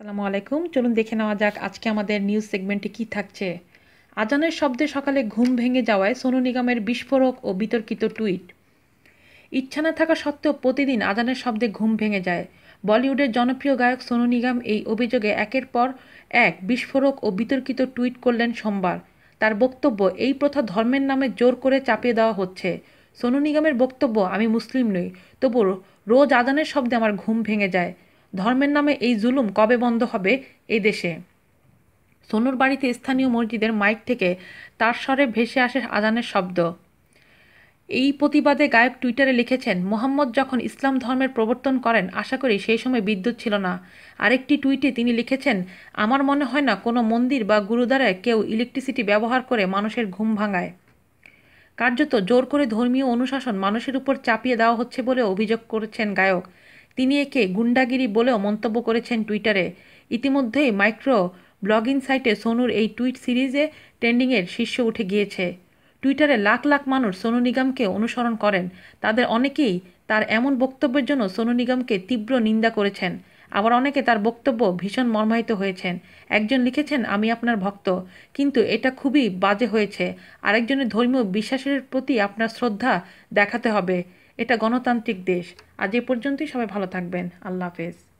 আসসালামু আলাইকুম। চলুন দেখে নেওয়া যাক আজকে আমাদের নিউজ সেগমেন্টে কি থাকছে। আজানের শব্দে সকালে ঘুম ভেঙে যাওয়ায় সোনু নিগমের বিস্ফোরক ও বিতর্কিত টুইট। ইচ্ছা না থাকা সত্ত্বেও প্রতিদিন আজানের শব্দে ঘুম ভেঙে যায়। বলিউডের জনপ্রিয় গায়ক সোনু নিগম এই অভিযোগে একের পর এক বিস্ফোরক ও বিতর্কিত টুইট করলেন সোমবার। তার বক্তব্য, এই প্রথা ধর্মের নামে জোর করে চাপিয়ে দেওয়া হচ্ছে। সোনু নিগমের বক্তব্য, আমি মুসলিম নই। তবু রোজ আজানের শব্দে আমার ঘুম ভেঙে যায়। ধর্মের নামে এই জুলুম কবে বন্ধ হবে এই দেশে? সোনুর বাড়িতে স্থানীয় মসজিদের মাইক থেকে তার স্বরে ভেসে আসে আজানের শব্দ। এই প্রতিবাদে গায়ক টুইটারে লিখেছেন, মোহাম্মদ যখন ইসলাম ধর্মের প্রবর্তন করেন, আশা করি সেই সময় বিদ্যুৎ ছিল না। আরেকটি টুইটে তিনি লিখেছেন, আমার মনে হয় না কোনো মন্দির বা গুরুদ্বারায় কেউ ইলেকট্রিসিটি ব্যবহার করে মানুষের ঘুম ভাঙায়। কার্যত জোর করে ধর্মীয় অনুশাসন মানুষের উপর চাপিয়ে দেওয়া হচ্ছে বলে অভিযোগ করেছেন গায়ক। তিনি একে গুন্ডাগিরি বলেও মন্তব্য করেছেন টুইটারে। ইতিমধ্যেই মাইক্রো ব্লগিং সাইটে সোনুর এই টুইট সিরিজে ট্রেন্ডিংয়ের শীর্ষে উঠে গিয়েছে। টুইটারে লাখ লাখ মানুষ সোনু নিগমকে অনুসরণ করেন। তাদের অনেকেই তার এমন বক্তব্যের জন্য সোনু নিগমকে তীব্র নিন্দা করেছেন। আবার অনেকে তার বক্তব্য ভীষণ মর্মাহিত হয়েছেন। একজন লিখেছেন, আমি আপনার ভক্ত, কিন্তু এটা খুবই বাজে হয়েছে। আরেকজনের ধর্মীয় বিশ্বাসের প্রতি আপনার শ্রদ্ধা দেখাতে হবে। এটা গণতান্ত্রিক দেশ। আজ এ পর্যন্তই সবাই ভালো থাকবেন। আল্লাহ হাফেজ।